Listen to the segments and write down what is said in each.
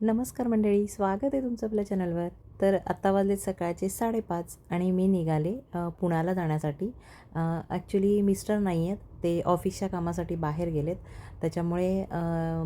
नमस्कार मंडळी स्वागत आहे तुमचं आपल्या चॅनलवर. तर आत्ता वाजले सकाळचे साडेपाच आणि मी निघाले पुण्याला जाण्यासाठी. ॲक्च्युली मिस्टर नाही आहेत ते ऑफिसच्या कामासाठी बाहेर गेलेत. त्याच्यामुळे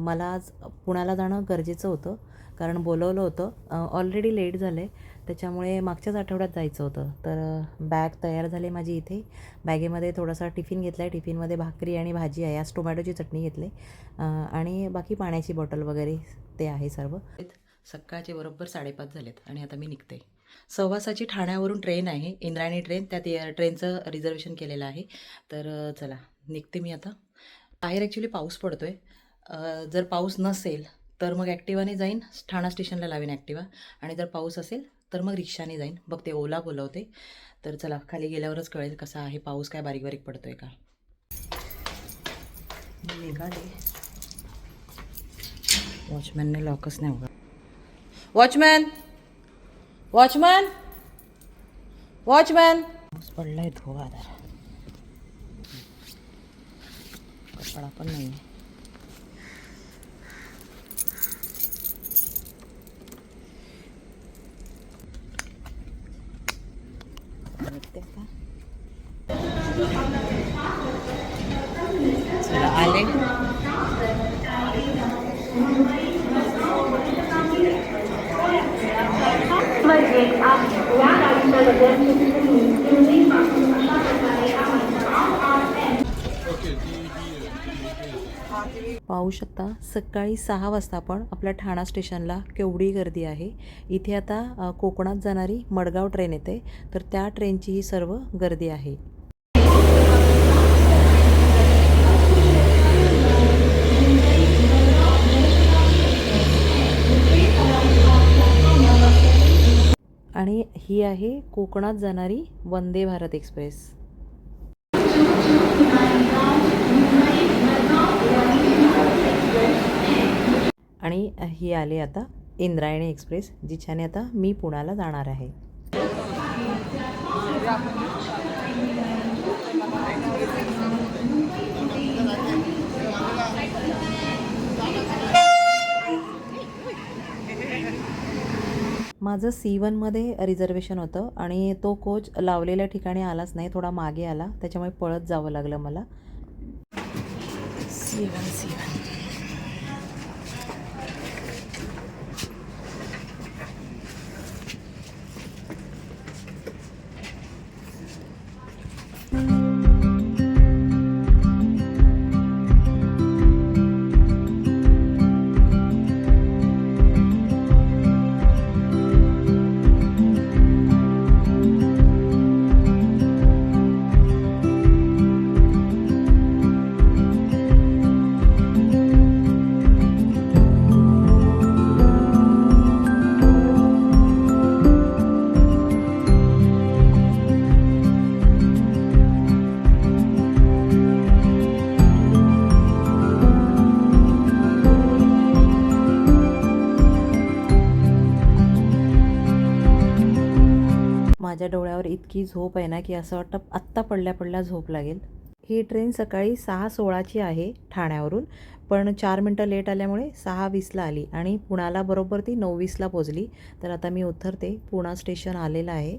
मला आज पुण्याला जाणं गरजेचं होतं कारण बोलवलं होतं ऑलरेडी लेट झालं आहे त्याच्यामुळे मागच्याच आठवड्यात जायचं होतं. तर बॅग तयार झाली माझी इथे. बॅगेमध्ये थोडासा टिफिन घेतला आहे टिफिनमध्ये भाकरी आणि भाजी आहे. आज टोमॅटोची चटणी घेतली. आणि बाकी पाण्याची बॉटल वगैरे ते आहे सर्व. सकाळचे बरोबर साडेपाच झालेत आणि आता मी निघते. सहवासाची ठाण्यावरून ट्रेन आहे इंद्रायणी ट्रेन. त्यात ट्रेनचं रिझर्वेशन केलेलं आहे. तर चला निघते मी आता. बाहेर ॲक्च्युली पाऊस पडतो आहे जर पाऊस नसेल तर मग ॲक्टिवाने जाईन. ठाणा स्टेशनला लावेन ॲक्टिवा. आणि जर पाऊस असेल तर मग रिक्षाने जाईन. बघते ओला बोलवते. तर चला खाली गेल्यावरच कळेल कसा आहे पाऊस काय बारीक बारीक पडतो आहे का. निघाले. वॉचमॅनने लॉकच नाही उघड वॉचमॅन वॉचमॅन वॉचमॅन पाऊस पडलाय धुवाधार कपडा पण नाही आले। पाहू शकता सकाळी सहा वाजता पण आपल्या ठाणा स्टेशनला केवढी गर्दी आहे. इथे आता कोकणात जाणारी मडगाव ट्रेन येते. तर त्या ट्रेनची ही सर्व गर्दी आहे. आणि ही आहे कोकणात जाणारी वंदे भारत एक्सप्रेस. आणि ही आली आता इंद्रायणी एक्सप्रेस जिच्याने आता मी पुण्याला जाणार आहे. माझं सी वनमध्ये रिझर्वेशन होतं आणि तो कोच लावलेल्या ठिकाणी आलाच नाही थोडा मागे आला त्याच्यामुळे पळत जावं लागलं मला. सी वन सी वन माझ्या डोळ्यावर इतकी झोप आहे ना की असं वाटतं आत्ता पडल्या पडल्या झोप लागेल. ही ट्रेन सकाळी सहा सोळाची आहे ठाण्यावरून पण चार मिनटं लेट आल्यामुळे सहा वीसला आली आणि पुण्याला बरोबर ती नऊ वीसला पोचली तर आता मी उतरते. पुणा स्टेशन आलेलं आहे.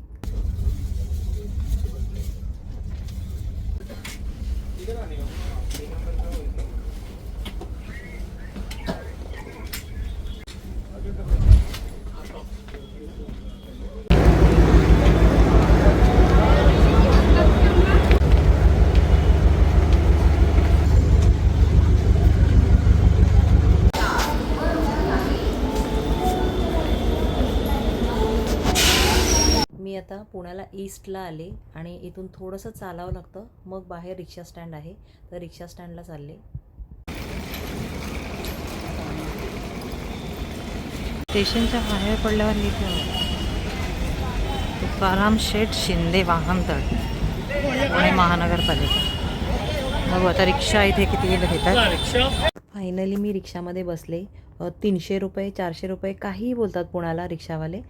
आता पुण्याला ईस्टला आले आणि इथून थोडंसं चालावं लागतं. मग बाहेर रिक्षा स्टँड आहे. तर रिक्षा स्टँडला चालले. स्टेशनच्या बाहेर पडल्यावर लिहिलं तुकाराम शेठ शिंदे वाहनतळ पुणे महानगरपालिका. बघू आता रिक्षा इथे किती घेतात. फायनली मी रिक्षामध्ये बसले. तीनशे रुपये चारशे रुपये काहीही बोलतात पुण्याला रिक्षावाले.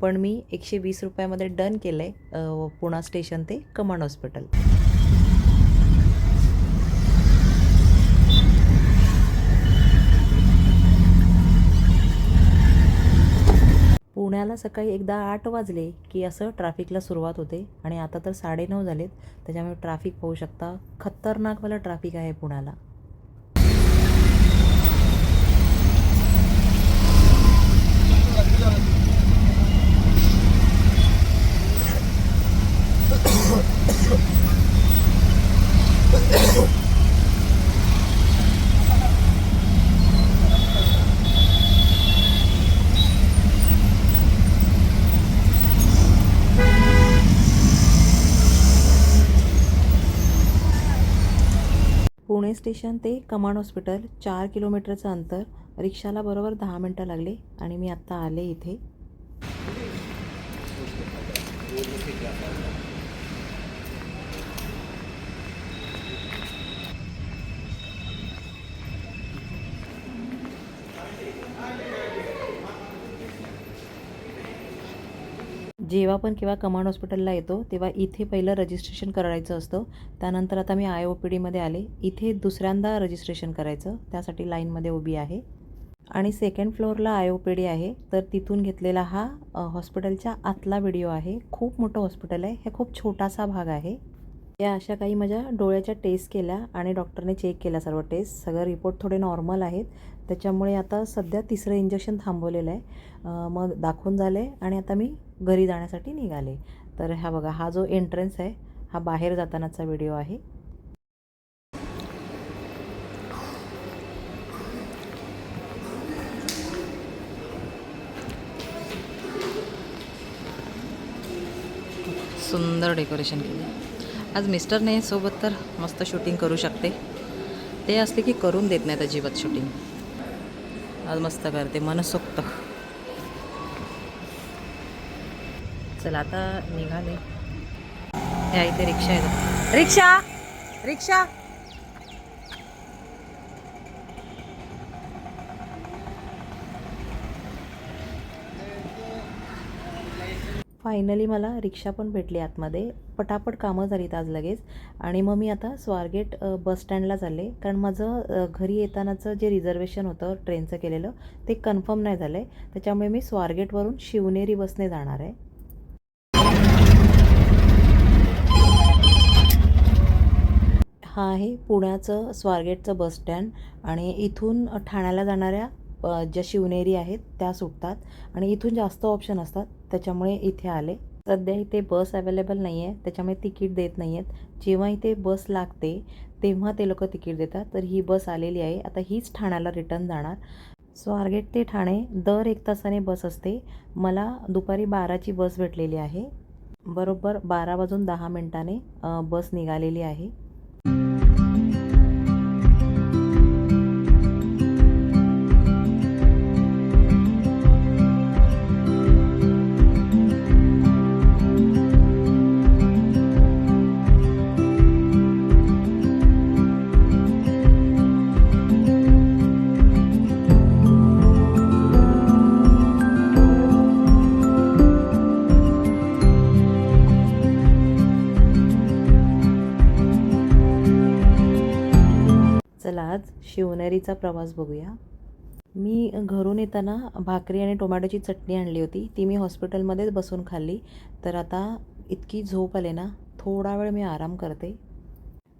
पण मी एकशे वीस रुपयामध्ये डन केलं आहे पुणा स्टेशन ते कमांड हॉस्पिटल. पुण्याला सकाळी एकदा आठ वाजले की असं ट्रॅफिकला सुरुवात होते आणि आता तर साडेनऊ झालेत त्याच्यामुळे ट्रॅफिक पाहू शकता खतरनाकवालं ट्रॅफिक आहे पुण्याला. स्टेशन ते कमांड हॉस्पिटल चार किलोमीटरचं अंतर. रिक्षाला बरोबर दहा मिनटं लागले आणि मी आत्ता आले इथे. जेव्हा पण किंवा कमांड हॉस्पिटलला येतो तेव्हा इथे पहिलं रजिस्ट्रेशन करायचं असतं. त्यानंतर आता मी आय ओ पी डीमध्ये आले. इथे दुसऱ्यांदा रजिस्ट्रेशन करायचं. त्यासाठी लाईनमध्ये उभी आहे. आणि सेकंड फ्लोअरला आय ओ पी डी आहे. तर तिथून घेतलेला हा हॉस्पिटलच्या आतला व्हिडिओ आहे. खूप मोठं हॉस्पिटल आहे. हे खूप छोटासा भाग आहे. या अशा काही माझ्या डोळ्याच्या टेस्ट केल्या आणि डॉक्टरने चेक केल्या सर्व टेस्ट. सगळं रिपोर्ट थोडे नॉर्मल आहेत. त्याच्यामुळे आता सध्या तिसरं इंजेक्शन थांबवलेलं आहे. मग दाखवून झालं आहे आणि आता मी घरी जाण्यासाठी निघाले. तर हा बघा हा जो एंट्रन्स आहे हा बाहेर जातानाचा व्हिडिओ आहे. सुंदर डेकोरेशन केले आज मिस्टर नाही सोबत तर मस्त शूटिंग करू शकते. ते असले की करून देत नाहीत अजिबात शूटिंग आज मस्त करते मनसोक्त. चला आता निघाले. या इथे रिक्षा आहे रिक्षा! रिक्षा! फायनली मला रिक्षा पण भेटली आतमध्ये. पटापट कामं झालीत आज लगेच. आणि मग मी आता स्वारगेट बसस्टँडला बस स्टँडला चालले. कारण माझं घरी येतानाचं जे रिझर्वेशन होतं ट्रेनचं केलेलं ते कन्फर्म नाही झालं आहे त्याच्यामुळे मी स्वारगेटवरून शिवनेरी बसने जाणार आहे. हा आहे पुण्याचं स्वारगेटचं बस स्टँड आणि इथून ठाण्याला जाणाऱ्या ज्या शिवनेरी आहेत त्या सुटतात आणि इथून जास्त ऑप्शन असतात त्याच्यामुळे इथे आले. सध्या इथे बस अवेलेबल नाही आहे त्याच्यामुळे तिकीट देत नाही आहेत जेव्हा इथे बस लागते तेव्हा ते लोक तिकीट देतात. तर ही बस आलेली आहे. आता हीच ठाण्याला रिटर्न जाणार. स्वारगेट ते ठाणे दर एक तासाने बस असते. मला दुपारी बाराची बस भेटलेली आहे. बरोबर बारा वाजून दहा मिनटाने बस निघालेली आहे. शिवनेरीचा प्रवास बघूया. मी घरून येताना भाकरी आणि टोमॅटोची चटणी आणली होती. ती मी हॉस्पिटलमध्येच बसून खाल्ली. तर आता इतकी झोप आले ना थोडा वेळ मी आराम करते.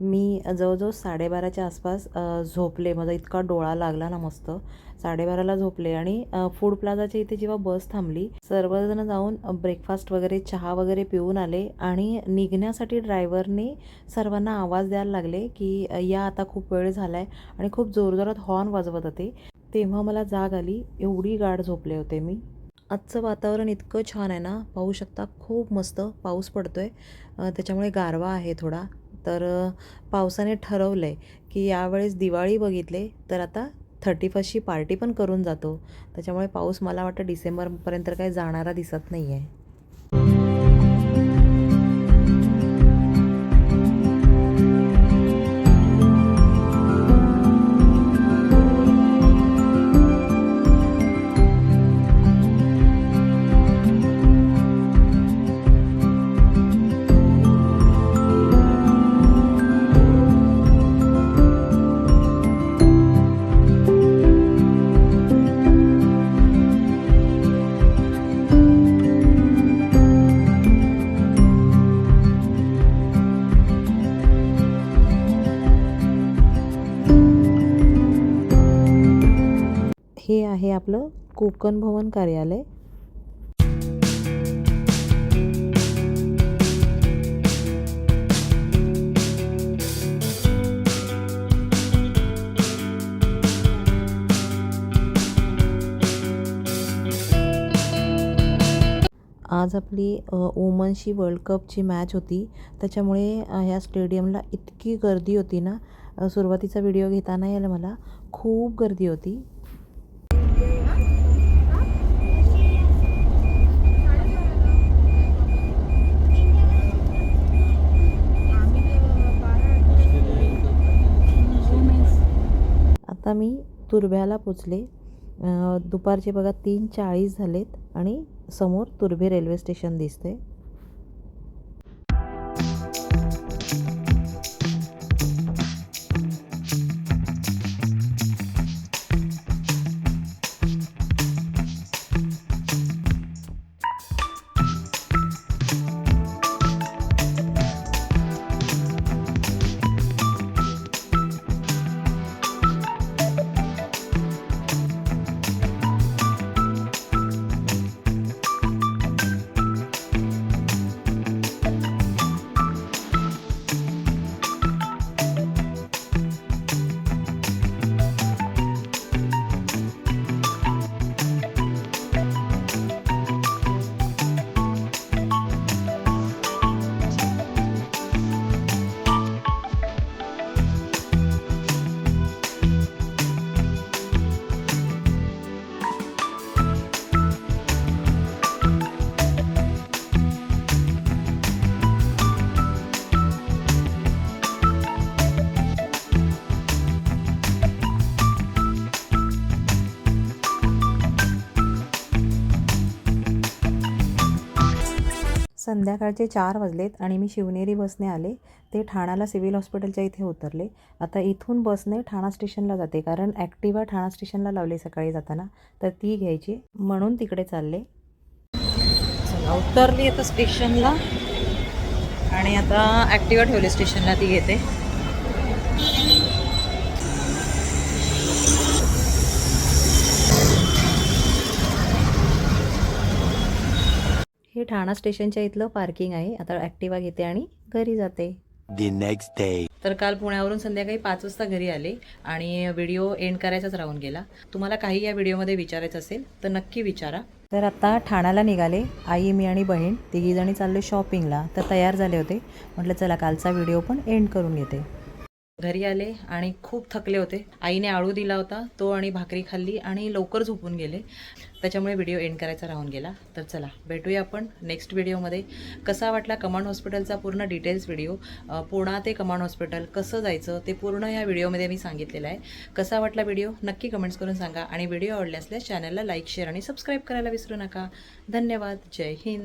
मी जवळजवळ साडेबाराच्या आसपास झोपले. माझा इतका डोळा लागला ना मस्त. साडेबाराला झोपले आणि फूड प्लाझाच्या इथे जेव्हा बस थांबली सर्वजण जाऊन ब्रेकफास्ट वगैरे चहा वगैरे पिऊन आले आणि निघण्यासाठी ड्रायव्हरने सर्वांना आवाज द्यायला लागले की या आता खूप वेळ झाला आहे आणि खूप जोरजोरात हॉर्न वाजवत होते. तेव्हा मला जाग आली. एवढी गाढ झोपले होते मी. आजचं वातावरण इतकं छान आहे ना. पाहू शकता खूप मस्त पाऊस पडतो आहे त्याच्यामुळे गारवा आहे थोडा. तर पावसाने ठरवलं आहे की यावेळेस दिवाळी बघितले तर आता थर्टी फर्स्टची पार्टी पण करून जातो. त्याच्यामुळे पाऊस मला वाटतं डिसेंबरपर्यंत काही जाणारा दिसत नाही आहे आपलं कोकण भवन कार्यालय. आज आपली वुमनशी वुमन्सची वर्ल्ड कपची मॅच होती. त्याच्यामुळे ह्या स्टेडियमला इतकी गर्दी होती ना सुरुवातीचा व्हिडिओ घेताना यायला मला खूप गर्दी होती. आता मी तुर्भ्याला पोचले. दुपारचे बघा तीन चाळीस झालेत आणि समोर तुर्भे रेल्वे स्टेशन दिसते संध्याकाळचे चार वाजलेत आणि मी शिवनेरी बसने आले. ते ठाण्याला सिव्हिल हॉस्पिटलच्या इथे उतरले. आता इथून बसने ठाणा स्टेशनला जाते. कारण ॲक्टिवा ठाणा स्टेशनला लावली सकाळी जाताना. तर ती घ्यायची. म्हणून तिकडे चालले. चला उतरली आता स्टेशनला. आणि आता ॲक्टिवा ठेवली स्टेशनला. ती घेते. हे ठाणा स्टेशनच्या इथलं पार्किंग आहे. आता ॲक्टिवा घेते आणि घरी जाते. The next day. तर काल पुण्यावरून संध्याकाळी पाच वाजता घरी आले आणि व्हिडिओ एंड करायचाच राहून गेला. तुम्हाला काही या व्हिडिओमध्ये विचारायचं असेल तर नक्की विचारा. तर आता ठाण्याला निघाले. आई मी आणि बहीण तिघीजणी चाललो शॉपिंगला तर तयार झाले होते. म्हटलं चला कालचा व्हिडिओ पण एंड करून घेते. घरी आले आणि खूप थकले होते. आईने आळू दिला होता तो आणि भाकरी खाल्ली आणि लवकर झोपून गेले. त्याच्यामुळे व्हिडिओ एंड करायचा राहून गेला. तर चला भेटूया आपण नेक्स्ट व्हिडिओमध्ये कसा वाटला कमांड हॉस्पिटलचा पूर्ण डिटेल्स व्हिडिओ पुणा ते कमांड हॉस्पिटल कसं जायचं? ते पूर्ण ह्या व्हिडिओमध्ये मी सांगितलेलं आहे. कसा वाटला व्हिडिओ नक्की कमेंट्स करून सांगा. आणि व्हिडिओ आवडले असल्यास चॅनलला लाईक शेअर आणि सबस्क्राईब करायला विसरू नका. धन्यवाद. जय हिंद.